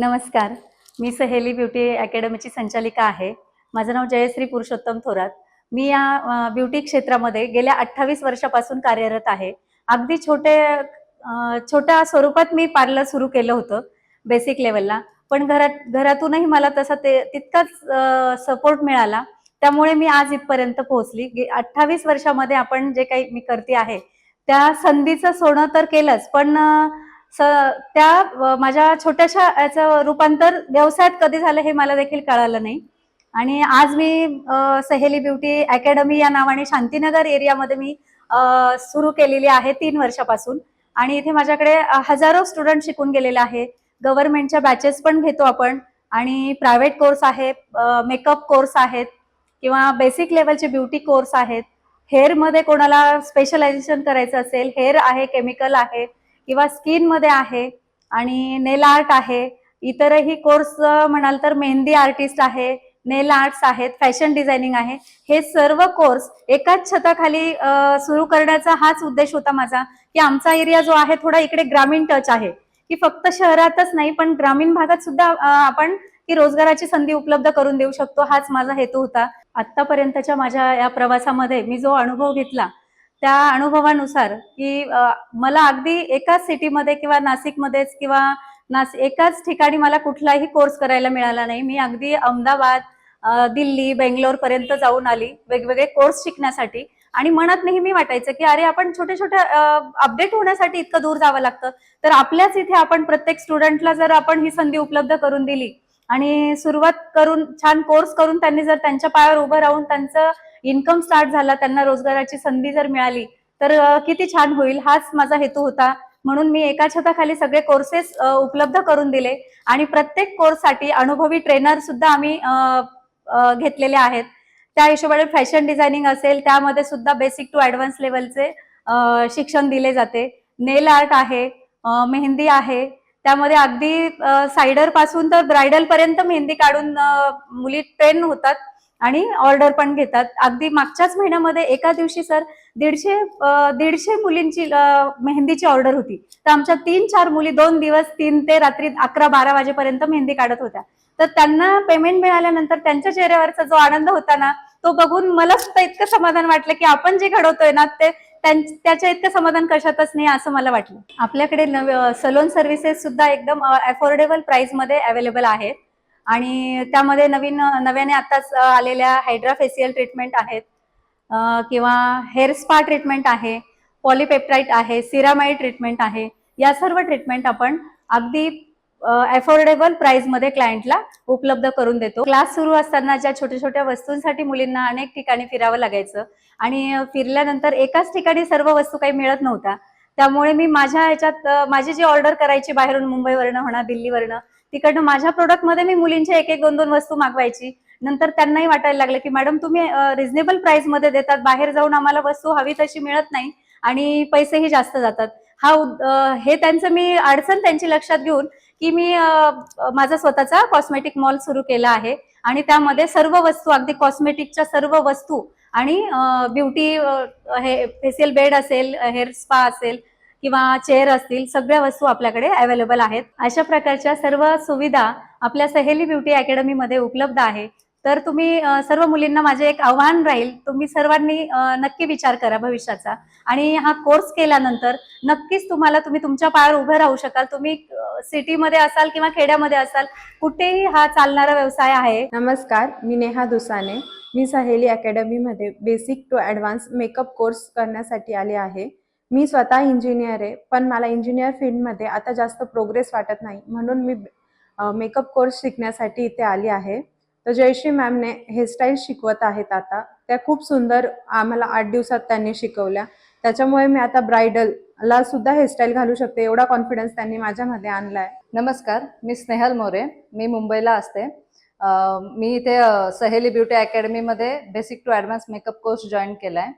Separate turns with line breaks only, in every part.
नमस्कार. मी सहेली ब्युटी अकॅडमीची संचालिका आहे. माझं नाव जयश्री पुरुषोत्तम थोरात. मी या ब्युटी क्षेत्रामध्ये गेल्या अठ्ठावीस वर्षापासून कार्यरत आहे. अगदी छोटे छोट्या स्वरूपात मी पार्लर सुरू केलं होतं बेसिक लेवलला. पण घरात घरातूनही मला तसा ते तितकाच सपोर्ट मिळाला. त्यामुळे मी आज इथपर्यंत पोहोचली. अठ्ठावीस वर्षामध्ये आपण जे काही मी करते आहे त्या संधीचं सोनं तर केलंच. पण स त्या माझ्या छोट्याशा याचं रूपांतर व्यवसायात कधी झालं हे मला देखील कळालं नाही. आणि आज मी सहेली ब्युटी अकॅडमी या नावाने शांतीनगर एरियामध्ये मी सुरू केलेली आहे तीन वर्षापासून. आणि इथे माझ्याकडे हजारो स्टुडंट शिकून गेलेले आहे. गव्हर्नमेंटच्या बॅचेस पण घेतो आपण. आणि प्रायव्हेट कोर्स आहे मेकअप कोर्स आहेत किंवा बेसिक लेवलचे ब्युटी कोर्स आहेत. हेअरमध्ये कोणाला स्पेशलायझेशन करायचं असेल हेअर आहे केमिकल आहे किंवा स्किनमध्ये आहे आणि नेल आर्ट आहे. इतरही कोर्स म्हणाल तर मेहंदी आर्टिस्ट आहे नेल आर्ट्स आहेत फॅशन डिझायनिंग आहे. हे सर्व कोर्स एकाच छताखाली सुरू करण्याचा हाच उद्देश होता माझा की आमचा एरिया जो आहे थोडा इकडे ग्रामीण टच आहे. की फक्त शहरातच नाही पण ग्रामीण भागात सुद्धा आपण ती रोजगाराची संधी उपलब्ध करून देऊ शकतो हाच माझा हेतू होता. आतापर्यंतच्या माझ्या या प्रवासामध्ये मी जो अनुभव घेतला त्या अनुभवानुसार की मला अगदी एकाच सिटीमध्ये किंवा नाशिकमध्येच किंवा नास एकाच ठिकाणी मला कुठलाही कोर्स करायला मिळाला नाही. मी अगदी अहमदाबाद दिल्ली बेंगलोर पर्यंत जाऊन आली वेगवेगळे कोर्स शिकण्यासाठी. आणि मनात नेहमी वाटायचं की अरे आपण छोटे छोटे अपडेट होण्यासाठी इतकं दूर जावं लागतं. तर आपल्याच इथे आपण प्रत्येक स्टुडंटला जर आपण ही संधी उपलब्ध करून दिली आणि सुरुवात करून छान कोर्स करून त्यांनी जर त्यांच्या पायावर उभं राहून त्यांचं इन्कम स्टार्ट झाला त्यांना रोजगाराची संधी जर मिळाली तर किती छान होईल हाच माझा हेतू होता. म्हणून मी एका छताखाली सगळे कोर्सेस उपलब्ध करून दिले आणि प्रत्येक कोर्ससाठी अनुभवी ट्रेनर सुद्धा आम्ही घेतलेले आहेत. त्या हिशोबाने फॅशन डिझायनिंग असेल त्यामध्ये सुद्धा बेसिक टू ऍडव्हान्स लेवलचे शिक्षण दिले जाते. नेल आर्ट आहे मेहंदी आहे त्यामध्ये अगदी सायडरपासून तर ब्रायडल पर्यंत मेहंदी काढून मुली ट्रेन होतात आणि ऑर्डर पण घेतात. अगदी मागच्याच महिन्यामध्ये एका दिवशी सर दीडशे दीडशे मुलींची मेहंदीची ऑर्डर होती. तर आमच्या तीन चार मुली दोन दिवस तीन ते रात्री अकरा बारा वाजेपर्यंत मेहंदी काढत होत्या. तर त्यांना पेमेंट मिळाल्यानंतर त्यांच्या चेहऱ्यावरचा जो आनंद होता ना तो बघून मला सुद्धा इतकं समाधान वाटलं की आपण जे घडवतोय ना ते त्याच्या इतकं समाधान कशातच नाही असं मला वाटलं. आपल्याकडे नव सलोन सर्व्हिसेस सुद्धा एकदम अफोर्डेबल प्राइसमध्ये अवेलेबल आहेत. आणि त्यामध्ये नवीन नव्याने आताच आलेल्या हायड्रा फेशियल ट्रीटमेंट आहेत. किंवा हेअर स्पा ट्रीटमेंट आहे पॉलिपेप्टाईट आहे सिरामाइड ट्रीटमेंट आहे. या सर्व ट्रीटमेंट आपण अगदी अफोर्डेबलमध्ये क्लायंटला उपलब्ध करून देतो. क्लास सुरू असताना ज्या छोट्या छोट्या वस्तूंसाठी मुलींना अनेक ठिकाणी फिरावं लागायचं आणि फिरल्यानंतर एकाच ठिकाणी सर्व वस्तू काही मिळत नव्हत्या त्यामुळे मी माझ्या ह्याच्यात माझी जी ऑर्डर करायची बाहेरून मुंबईवरनं म्हणा दिल्लीवरनं तिकडनं माझ्या प्रोडक्टमध्ये मी मुलींच्या एक एक दोन दोन वस्तू मागवायची. नंतर त्यांनाही वाटायला लागलं की मॅडम तुम्ही रिझनेबल प्राइसमध्ये देतात बाहेर जाऊन आम्हाला वस्तू हवी तशी मिळत नाही आणि पैसेही जास्त जातात. हा हे त्यांचं मी अडचण त्यांची लक्षात घेऊन की मी माझा स्वतःचा कॉस्मेटिक मॉल सुरू केला आहे आणि त्यामध्ये सर्व वस्तू अगदी कॉस्मेटिकच्या सर्व वस्तू आणि ब्युटी हे फेशियल बेड असेल हेअर स्पा असेल किंवा चेअर असतील सगळ्या वस्तू आपल्याकडे अवेलेबल आहेत. अशा प्रकारच्या सर्व सुविधा आपल्या सहेली ब्युटी अकॅडमीमध्ये उपलब्ध आहे. तर तुम्ही सर्व मुलींना माझे एक आव्हान राहील. तुम्ही सर्वांनी नक्की विचार करा भविष्याचा. आणि हा कोर्स केल्यानंतर नक्कीच तुम्हाला तुम्ही तुमच्या पायावर उभे राहू शकाल. तुम्ही सिटीमध्ये असाल किंवा खेड्यामध्ये असाल कुठेही हा चालणारा व्यवसाय आहे.
नमस्कार मी नेहा दुसाने. मी Saheli अकॅडमीमध्ये basic to advance makeup course करण्यासाठी आले आहे. मी स्वतः इंजिनियर आहे पण मला इंजिनियर फील्डमध्ये आता जास्त प्रोग्रेस वाटत नाही. म्हणून मी मेकअप कोर्स शिकण्यासाठी इथे आली आहे. तर जयश्री मॅमने हेअरस्टाईल शिकवत आहेत आता. त्या खूप सुंदर आम्हाला आठ दिवसात त्यांनी शिकवल्या. त्याच्यामुळे मी आता ब्रायडलला सुद्धा हेअरस्टाईल घालू शकते एवढा कॉन्फिडन्स त्यांनी माझ्यामध्ये आणला आहे
नमस्कार मी स्नेहल मोरे. मी मुंबईला असते. मी इथे Saheli beauty अकॅडमीमध्ये basic to advance makeup course join केला आहे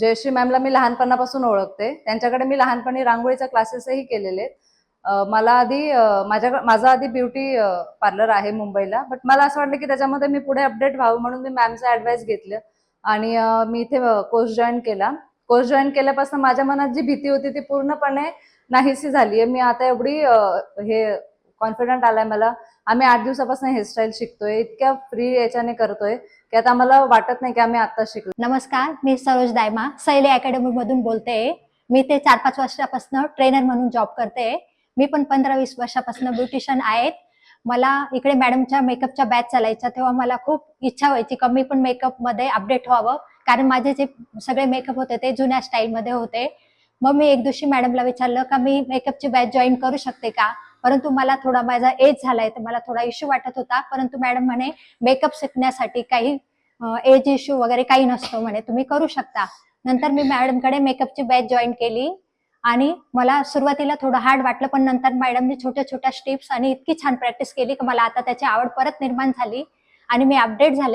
जयश्री मॅमला मी लहानपणापासून ओळखते. त्यांच्याकडे मी लहानपणी रांगोळीचा क्लासेसही केलेले आहेत. मला आधी माझ्या माझा आधी ब्युटी पार्लर आहे मुंबईला बट मला असं वाटलं की त्याच्यामध्ये मी पुढे अपडेट व्हावं म्हणून मी मॅमचं ॲडवाईस घेतलं. आणि मी इथे कोर्स जॉईन केला. कोर्स जॉईन केल्यापासून माझ्या मनात जी भीती होती ती पूर्णपणे नाहीशी झाली आहे मी आता एवढी हे कॉन्फिडंट आलाय मला. आम्ही आठ दिवसापासून हेअरस्टाईल शिकतोय इतक्या फ्री याच्याने करतोय की आता मला वाटत नाही की आम्ही आता शिकलो.
नमस्कार मी सरोज दायमा सैली अकॅडमी मधून बोलते मी ते चार पाच वर्षापासून ट्रेनर म्हणून जॉब करते मी पण पंधरा वीस वर्षापासून ब्युटिशियन आहेत. मला इकडे मॅडमच्या मेकअपच्या बॅच चालायच्या तेव्हा मला खूप इच्छा व्हायची का मी पण मेकअपमध्ये अपडेट व्हावं. कारण माझे जे सगळे मेकअप होते ते जुन्या स्टाईलमध्ये होते. मग मी एक दिवशी मॅडमला विचारलं का मी मेकअपची बॅच जॉईन करू शकते का? परंतु मला थोडा माझा एज झालाय तर मला थोडा इश्यू वाटत होता. परंतु मॅडम म्हणे मेकअप शिकण्यासाठी काही एज इश्यू वगैरे काही नसतो म्हणे तुम्ही करू शकता. नंतर मी मॅडमकडे मेकअपची बॅच जॉईन केली. आणि मला सुरुवातीला थोडं हार्ड वाटलं पण नंतर मॅडमने छोट्या छोट्या स्टेप्स आणि इतकी छान प्रॅक्टिस केली की मला आता त्याची आवड परत निर्माण झाली. आणि मी अपडेट झाले.